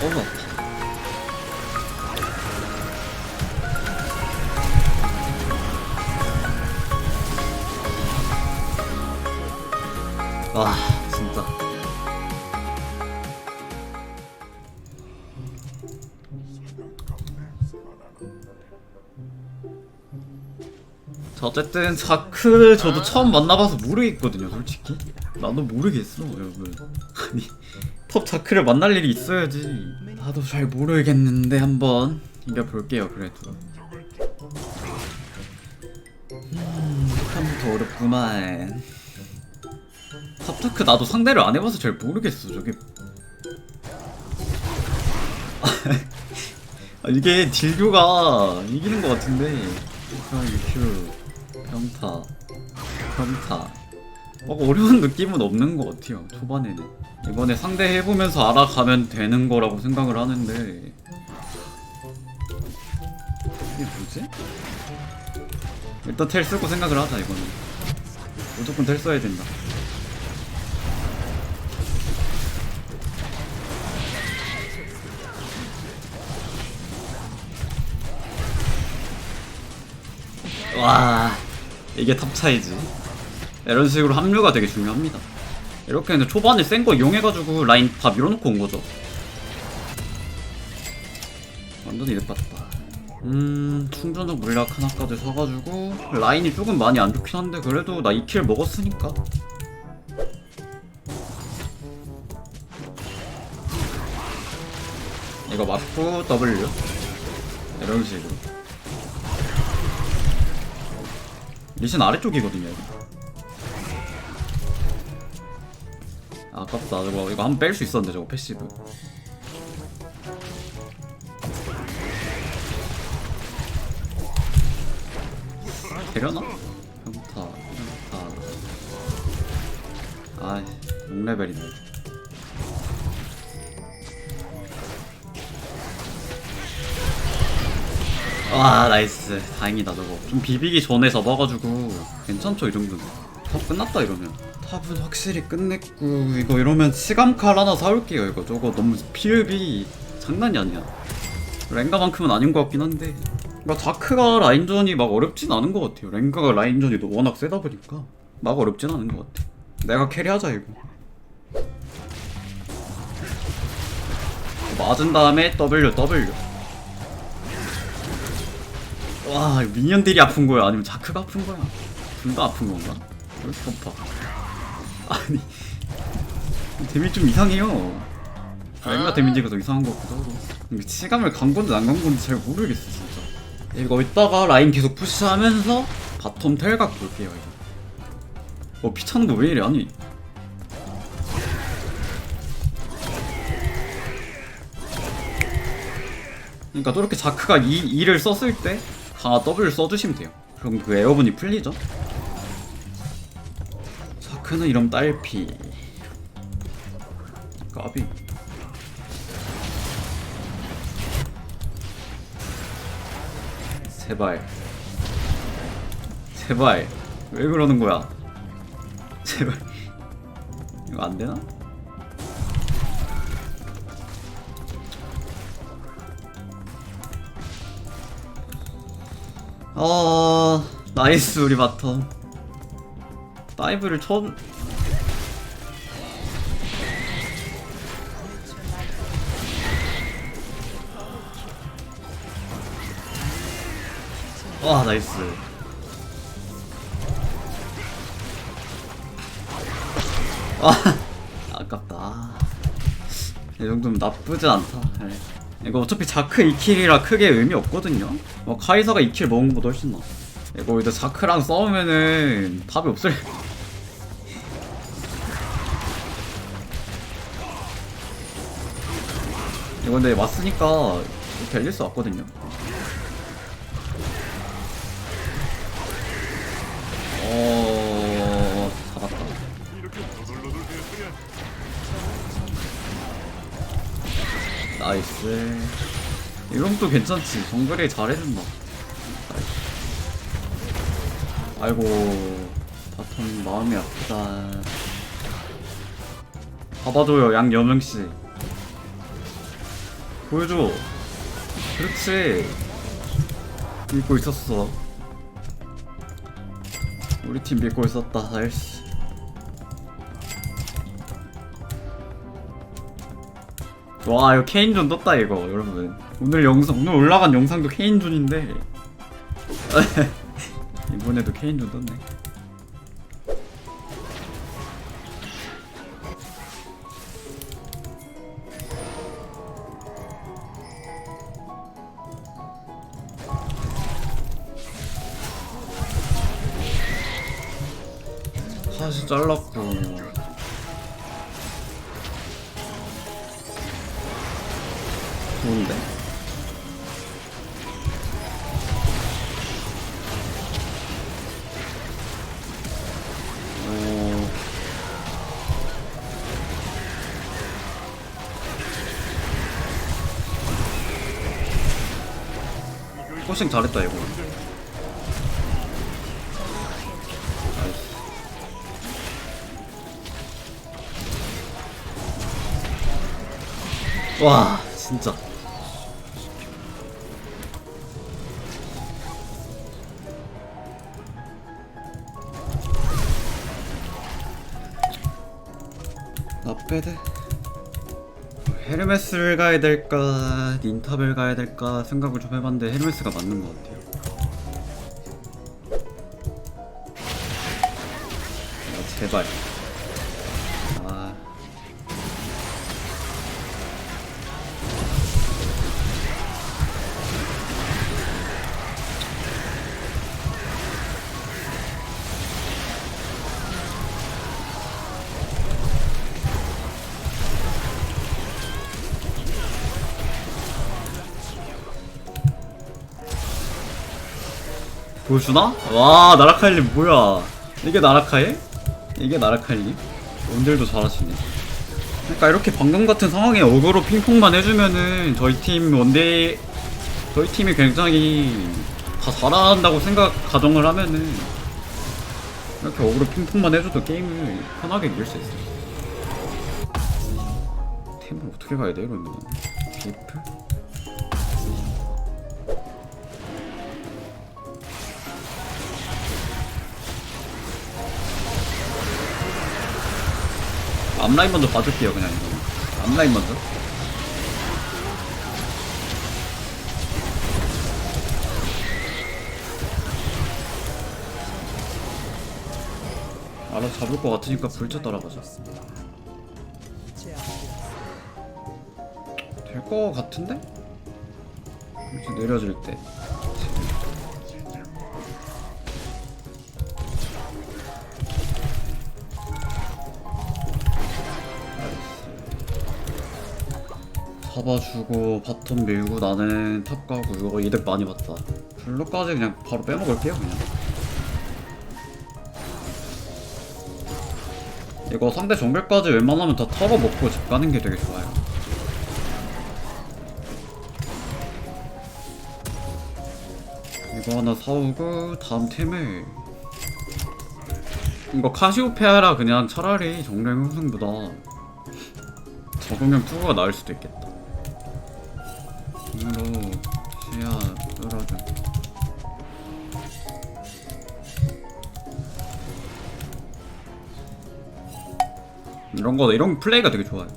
아파 와 진짜 자, 어쨌든 자크 저도 처음 만나봐서 모르겠거든요 솔직히. 나도 모르겠어 여러분 아니 톱 자크를 만날 일이 있어야지. 나도 잘 모르겠는데 한번 이겨볼게요 그래도. 음 처음부터 어렵구만. 탑타크 나도 상대를 안 해봐서 잘 모르겠어 저게. 아, 이게 딜교가 이기는 것 같은데. 유큐 평타. 평타. 막 어려운 느낌은 없는 것 같아요 초반에는. 이번에 상대 해보면서 알아가면 되는 거라고 생각을 하는데. 이게 뭐지? 일단 텔 쓰고 생각을 하자 이거는. 무조건 텔 써야 된다. 와 이게 탑 차이지 이런 식으로 합류가 되게 중요합니다. 이렇게 근데 초반에 센 거 이용해가지고 라인 다 밀어놓고 온 거죠. 완전 이득 봤다. 음 충전적 물약 하나까지 사가지고 라인이 조금 많이 안 좋긴 한데 그래도 나 2킬 먹었으니까. 이거 맞고 W. 이런 식으로 리신 아래쪽이거든요. 아깝다 저거 이거 한 번 뺄 수 있었는데 저거 패시브 되려나? 평타 평타 아 6레벨이네 와 나이스. 다행이다 저거. 좀 비비기 전에 접어가지고 괜찮죠 이 정도면? 탑 끝났다 이러면. 탑은 확실히 끝냈고 이거 이러면 시감칼 하나 사올게요 이거. 저거 너무 피흡이 장난이 아니야. 랭가만큼은 아닌 것 같긴 한데. 그러니까 자크가 라인전이 막 어렵진 않은 것 같아요. 랭가가 라인전이 워낙 세다 보니까 막 어렵진 않은 것 같아. 내가 캐리하자 이거. 맞은 다음에 W W 와 미니언들이 아픈 거야? 아니면 자크가 아픈 거야? 둘 다 아픈 건가? 왜 이렇게 아파 아니 데미지 좀 이상해요. 랭가 데미지가 더 이상한 것 같기도 하고. 치감을 간 건지 안 간 건지 잘 모르겠어 진짜. 이거 이따가 라인 계속 푸시하면서 바텀 텔각 볼게요 이거. 어 피차는 거 왜 이래? 아니. 그러니까 저렇게 자크가 이, 이를 썼을 때 강화 W를 써주시면 돼요. 그럼 그 에어분이 풀리죠? 자크는 이런 딸피. 까비. 제발. 제발. 왜 그러는 거야? 제발. 이거 안 되나? 아 나이스 우리 바텀. 다이브를 처음 와 나이스. 아 아깝다. 이 정도면 나쁘지 않다. 네. 이거 어차피 자크 2킬이라 크게 의미 없거든요? 뭐 카이사가 2킬 먹은 것보다 훨씬 나 이거 이제 자크랑 싸우면은 답이 없을 이거 근데 왔으니까 벨리스 왔거든요 나이스. 이런 또 괜찮지. 정글이 잘해준다. 아이고 바텀 마음이 아프다. 봐봐줘요 양여명씨. 보여줘. 그렇지. 믿고 있었어. 우리 팀 믿고 있었다 나이스 와 이거 케인존 떴다 이거 여러분 오늘 영상 오늘 올라간 영상도 케인존인데. 이번에도 케인존 떴네. 사실 잘랐고 좋은데? 어... 포싱 잘했다 이거. 와 진짜 나빼드 헤르메스를 가야 될까 닌탑을 가야 될까 생각을 좀 해봤는데 헤르메스가 맞는 것 같아요. 아 제발 보여주나? 와 나라카일님 뭐야 이게 나라카일? 이게 나라카일님? 원딜도 잘하시네 그러니까 이렇게 방금 같은 상황에 어그로 핑퐁만 해주면은 저희 팀 원딜 저희 팀이 굉장히 다 잘한다고 생각 가정을 하면은 이렇게 어그로 핑퐁만 해줘도 게임을 편하게 이길 수 있어요 템을 어떻게 가야 돼 이러면 비프? 앞라인 먼저 봐줄게요 그냥. 이거 앞라인 먼저 알아서 잡을 것 같으니까 불쳐 따라가자. 될 것 같은데? 이렇게 내려줄 때 잡아주고 바텀 밀고 나는 탑 가고 이거 이득 많이 봤다. 블루까지 그냥 바로 빼먹을게요 그냥. 이거 상대 정글까지 웬만하면 다 털어먹고 집 가는 게 되게 좋아요. 이거 하나 사오고 다음 템을. 이거 카시오페아라 그냥 차라리 정글 흥승보다 적응형 투구가 나을 수도 있겠다. 눈으로 시야 뚫어줘. 이런 거 이런 플레이가 되게 좋아요.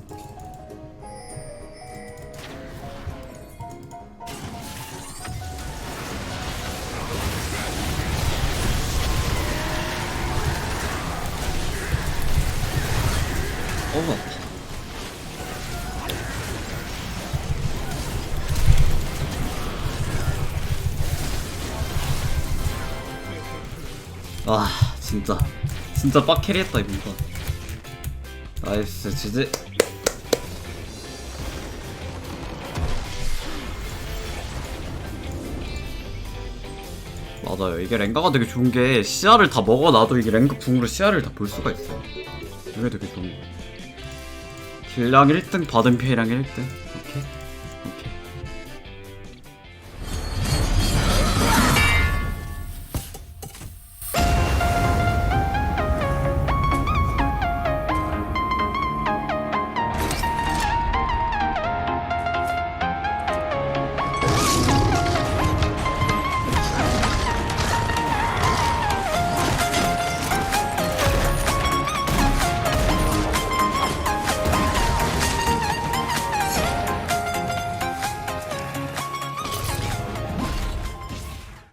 와 진짜. 진짜 빡캐리했다 이번 거 나이스 지지. 맞아요. 이게 랭가가 되게 좋은 게 시야를 다 먹어놔도 이게 랭가 궁으로 시야를 다 볼 수가 있어요. 이게 되게 좋은 거. 딜량 1등 받은 피해량 1등